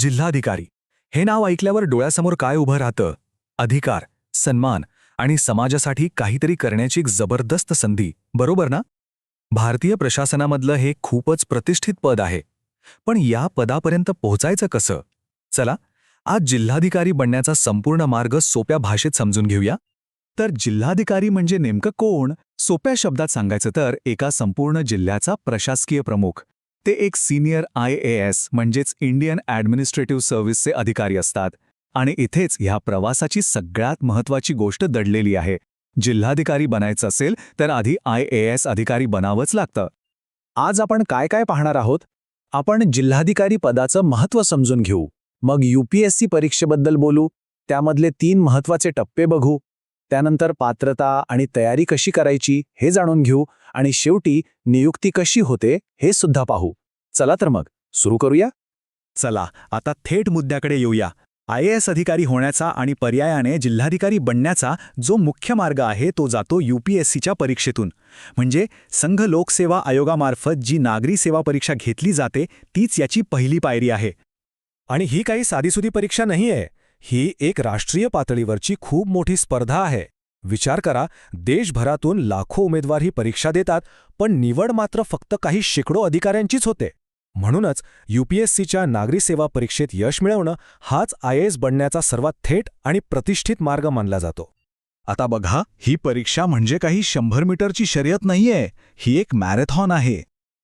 जिल्हाधिकारी. हे नाव ऐकल्यावर डोळ्यासमोर काय उभं राहतं? अधिकार सन्मान आणि समाजासाठी काहीतरी करण्याची एक जबरदस्त संधी बरोबर ना? भारतीय प्रशासनामधलं हे खूपच प्रतिष्ठित पद आहे. पण या पदापर्यंत पोहोचायचं कसं? चला आज जिल्हाधिकारी बनण्याचा संपूर्ण मार्ग सोप्या भाषेत समजून घेऊया. तर जिल्हाधिकारी म्हणजे नेमकं कोण? सोप्या शब्दात सांगायचं तर एका संपूर्ण जिल्ह्याचा प्रशासकीय प्रमुख ते एक सिनियर आय ए एस म्हणजेच इंडियन ॲडमिनिस्ट्रेटिव्ह सर्व्हिसचे अधिकारी असतात. आणि इथेच ह्या प्रवासाची सगळ्यात महत्त्वाची गोष्ट दडलेली आहे. जिल्हाधिकारी बनायचं असेल तर आधी आय ए एस अधिकारी बनावंच लागतं. आज आपण काय काय पाहणार आहोत? आपण जिल्हाधिकारी पदाचं महत्त्व समजून घेऊ. मग यूपीएससी परीक्षेबद्दल बोलू. त्यामधले तीन महत्त्वाचे टप्पे बघू. त्यानंतर पात्रता आणि तयारी कशी करायची हे जाणून घेऊ आणि शेवटी नियुक्ती कशी होते हे सुद्धा पाहू. चला तर मग सुरू करूया? चला आता थेट मुद्द्याकडे येऊया. आय एस अधिकारी होण्याचा आणि पर्यायाने जिल्हाधिकारी बनण्याचा जो मुख्य मार्ग आहे तो जातो यूपीएससीच्या परीक्षेतून. म्हणजे संघ लोकसेवा आयोगामार्फत जी नागरी सेवा परीक्षा घेतली जाते तीच याची पहिली पायरी आहे. आणि ही काही साधीसुधी परीक्षा नाहीये. ही एक राष्ट्रीय पातळीवरची खूप मोठी स्पर्धा आहे. विचार करा देशभरातून लाखो उमेदवार ही परीक्षा देतात पण निवड मात्र फक्त काही शेकडो अधिकाऱ्यांचीच होते. म्हणूनच यूपीएससीच्या नागरी सेवा परीक्षेत यश मिळवणं हाच आय एस बनण्याचा सर्वात थेट आणि प्रतिष्ठित मार्ग मानला जातो. आता बघा ही परीक्षा म्हणजे काही शंभर मीटरची शर्यत नाहीये ही एक मॅरेथॉन आहे.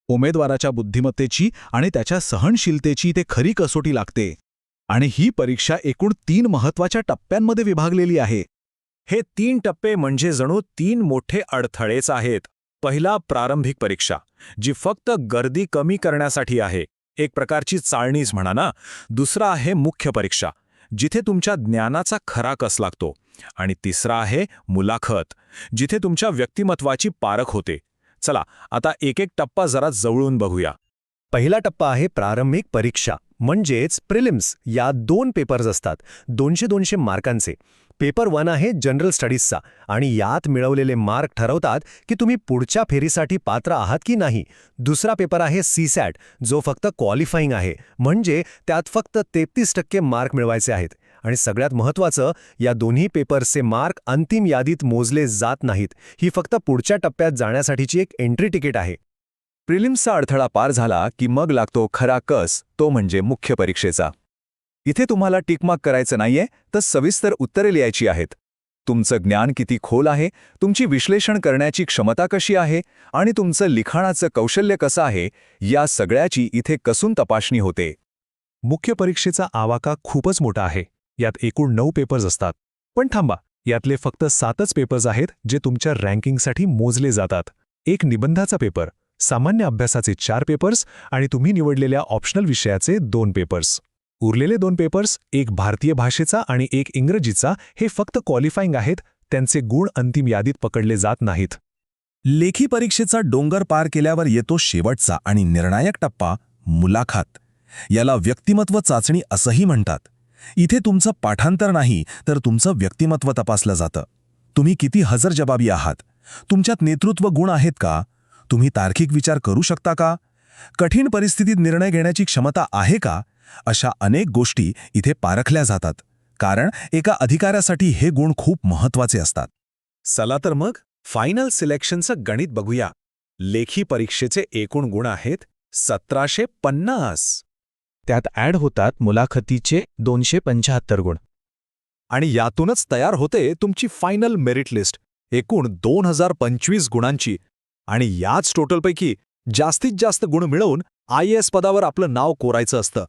उमेदवाराच्या बुद्धिमत्तेची आणि त्याच्या सहनशीलतेची ते खरी कसोटी लागते. आणि ही परीक्षा एकूण तीन महत्त्वाच्या टप्प्यांमध्ये विभागलेली आहे. हे तीन टप्पे म्हणजे जणू तीन मोठे अडथळेच आहेत. पहिला प्रारंभिक परीक्षा जी फक्त गर्दी कमी करण्यासाठी आहे. एक प्रकारची चाळणीच म्हणा ना? दुसरा आहे मुख्य परीक्षा जिथे तुमच्या ज्ञानाचा खरा कस लागतो. आणि तिसरा आहे मुलाखत जिथे तुमच्या व्यक्तिमत्वाची पारख होते. चला आता एक एक टप्पा जरा जवळून बघूया. पहिला टप्पा आहे प्रारंभिक परीक्षा म्हणजेच प्रिलिम्स. या दोन पेपर्स असतात दोनशे दोनशे मार्कांचे. पेपर वन आहे जनरल स्टडीजचा आणि यात मिळवलेले मार्क ठरवतात की तुम्ही पुढच्या फेरीसाठी पात्र आहात की नाही. दुसरा पेपर आहे सी सॅट जो फक्त क्वालिफाईंग आहे म्हणजे त्यात फक्त तेहतीस टक्के मार्क मिळवायचे आहेत. आणि सगळ्यात महत्त्वाचं या दोन्ही पेपर्सचे मार्क अंतिम यादीत मोजले जात नाहीत. ही फक्त पुढच्या टप्प्यात जाण्यासाठीची एक एंट्री तिकीट आहे. प्रिलिम्सचा अडथळा पार झाला की मग लागतो खरा कस तो म्हणजे मुख्य परीक्षेचा. इथे तुम्हाला टिकमार्क करायचं नाहीये तर सविस्तर उत्तरे लिहायची आहेत. तुमचं ज्ञान किती खोल आहे तुमची विश्लेषण करण्याची क्षमता कशी आहे आणि तुमचं लिखाणाचं कौशल्य कसं आहे या सगळ्याची इथे कसून तपासणी होते. मुख्य परीक्षेचा आवाका खूपच मोठा आहे यात एकूण नऊ पेपर्स असतात. पण थांबा यातले फक्त सातच पेपर्स आहेत जे तुमच्या रँकिंगसाठी मोजले जातात. एक निबंधाचा पेपर सामान्य अभ्यासाचे चार पेपर्स आणि तुम्ही निवडलेल्या ऑप्शनल विषयाचे दोन पेपर्स उरलेले दोन पेपर्स एक भारतीय भाषेचा आणि एक इंग्रजीचा हे फक्त क्वालिफाईंग आहेत त्यांचे गुण अंतिम यादीत पकडले जात नाहीत. लेखी परीक्षेचा डोंगर पार केल्यावर येतो शेवटचा आणि निर्णायक टप्पा मुलाखत. याला व्यक्तिमत्व चाचणी असंही म्हणतात. इथे तुमचं पाठांतर नाही तर तुमचं व्यक्तिमत्व तपासलं जातं. तुम्ही किती हजर जबाबी आहात? तुमच्यात नेतृत्व गुण आहेत का? तुम्ही तार्किक विचार करू शकता का? कठीण परिस्थितीत निर्णय घेण्याची क्षमता आहे का? अशा अनेक गोष्टी इथे पारखल्या जातात. कारण एका अधिकाऱ्यासाठी हे गुण खूप महत्त्वाचे असतात. चला तर मग फायनल सिलेक्शनचं गणित बघूया. लेखी परीक्षेचे एकूण गुण आहेत सतराशे पन्नास. त्यात ॲड होतात मुलाखतीचे दोनशे पंचाहत्तर गुण. आणि यातूनच तयार होते तुमची फायनल मेरिट लिस्ट एकूण दोन हजार पंचवीस गुणांची. आणि याच टोटलपैकी जास्तीत जास्त गुण मिळवून आय एस पदावर आपलं नाव कोरायचं असतं.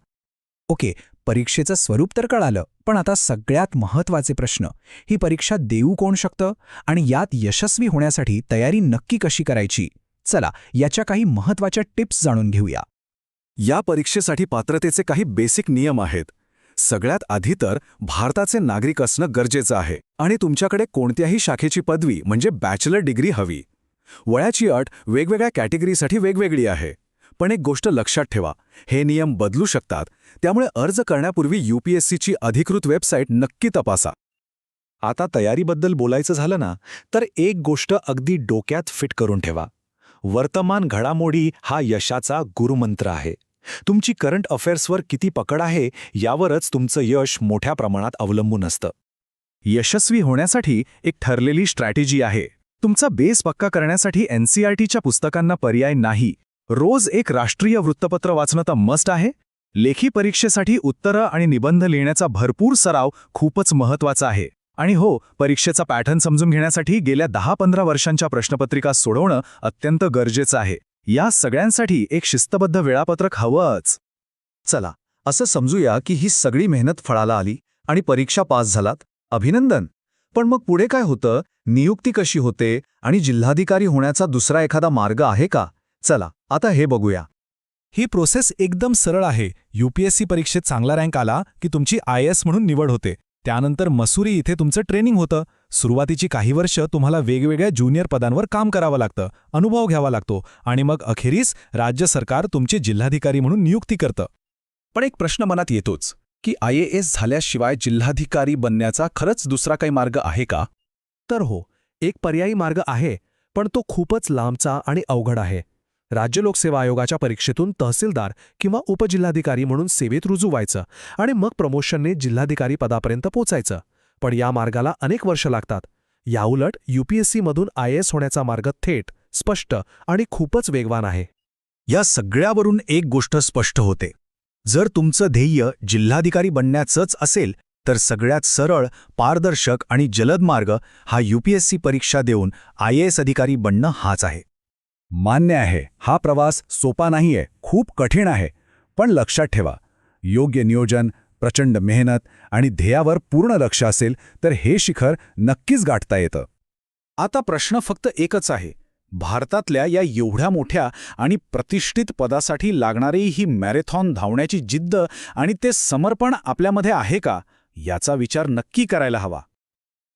ओके परीक्षेचं स्वरूप तर कळालं पण आता सगळ्यात महत्त्वाचे प्रश्न ही परीक्षा देऊ कोण शकतं? आणि यात यशस्वी होण्यासाठी तयारी नक्की कशी करायची? चला याच्या काही महत्त्वाच्या टिप्स जाणून घेऊया. या परीक्षेसाठी पात्रतेचे काही बेसिक नियम आहेत. सगळ्यात आधी तर भारताचे नागरिक असणं गरजेचं आहे. आणि तुमच्याकडे कोणत्याही शाखेची पदवी म्हणजे बॅचलर डिग्री हवी. वयाची अट वेगवेगळ्या कॅटेगरीसाठी वेगवेगळी आहे. पण एक गोष्ट लक्षात ठेवा हे नियम बदलू शकतात त्यामुळे अर्ज करण्यापूर्वी यूपीएससीची अधिकृत वेबसाईट नक्की तपासा. आता तयारीबद्दल बोलायचं झालं ना तर एक गोष्ट अगदी डोक्यात फिट करून ठेवा. वर्तमान घडामोडी हा यशाचा गुरुमंत्र आहे. तुमची करंट अफेअर्सवर किती पकड आहे यावरच तुमचं यश मोठ्या प्रमाणात अवलंबून असतं. यशस्वी होण्यासाठी एक ठरलेली स्ट्रॅटेजी आहे. तुमचा बेस पक्का करण्यासाठी एनसीआरटीच्या पुस्तकांना पर्याय नाही. रोज एक राष्ट्रीय वृत्तपत्र वाचणं तर मस्ट आहे. लेखी परीक्षेसाठी उत्तरं आणि निबंध लिहिण्याचा भरपूर सराव खूपच महत्त्वाचा आहे. आणि हो परीक्षेचा पॅटर्न समजून घेण्यासाठी गेल्या दहा पंधरा वर्षांच्या प्रश्नपत्रिका सोडवणं अत्यंत गरजेचं आहे. या सगळ्यांसाठी एक शिस्तबद्ध वेळापत्रक हवंच. चला असं समजूया की ही सगळी मेहनत फळाला आली आणि परीक्षा पास झालात. अभिनंदन. पण मग पुढे काय होतं? नियुक्ती कशी होते आणि जिल्हाधिकारी होण्याचा दुसरा एखादा मार्ग आहे का? चला आता हे बघूया. ही प्रोसेस एकदम सरळ आहे. यूपीएससी परीक्षेत चांगला रँक आला की तुमची आय एस म्हणून निवड होते. त्यानंतर मसुरी इथे तुमचं ट्रेनिंग होतं. सुरुवातीची काही वर्ष तुम्हाला वेगवेगळ्या ज्युनियर पदांवर काम करावं लागतं अनुभव घ्यावा लागतो आणि मग अखेरीस राज्य सरकार तुमचे जिल्हाधिकारी म्हणून नियुक्ती करतं. पण एक प्रश्न मनात येतोच की आय ए एस झाल्याशिवाय जिल्हाधिकारी बनण्याचा खरंच दुसरा काही मार्ग आहे का? तर हो एक पर्यायी मार्ग आहे पण तो खूपच लांबचा आणि अवघड आहे. राज्य लोकसेवा आयोगाच्या परीक्षेतून तहसीलदार किंवा उपजिल्हाधिकारी म्हणून सेवेत रुजू व्हायचं आणि मग प्रमोशनने जिल्हाधिकारी पदापर्यंत पोचायचं. पण या मार्गाला अनेक वर्ष लागतात. याउलट यूपीएससीमधून आय एस होण्याचा मार्ग थेट स्पष्ट आणि खूपच वेगवान आहे. या सगळ्यावरून एक गोष्ट स्पष्ट होते. जर तुमचं ध्येय जिल्हाधिकारी बनण्याचंच असेल तर सगळ्यात सरळ पारदर्शक आणि जलद मार्ग हा यूपीएससी परीक्षा देऊन आय एस अधिकारी बनणं हाच आहे. मान्य आहे हा प्रवास सोपा नाहीये खूप कठीण आहे पण लक्षात ठेवा योग्य नियोजन प्रचंड मेहनत आणि ध्येयावर पूर्ण लक्ष असेल तर हे शिखर नक्कीच गाठता येतं. आता प्रश्न फक्त एकच आहे भारतातल्या या एवढ्या मोठ्या आणि प्रतिष्ठित पदासाठी लागणारी ही मॅरेथॉन धावण्याची जिद्द आणि ते समर्पण आपल्यामध्ये आहे का? याचा विचार नक्की करायला हवा.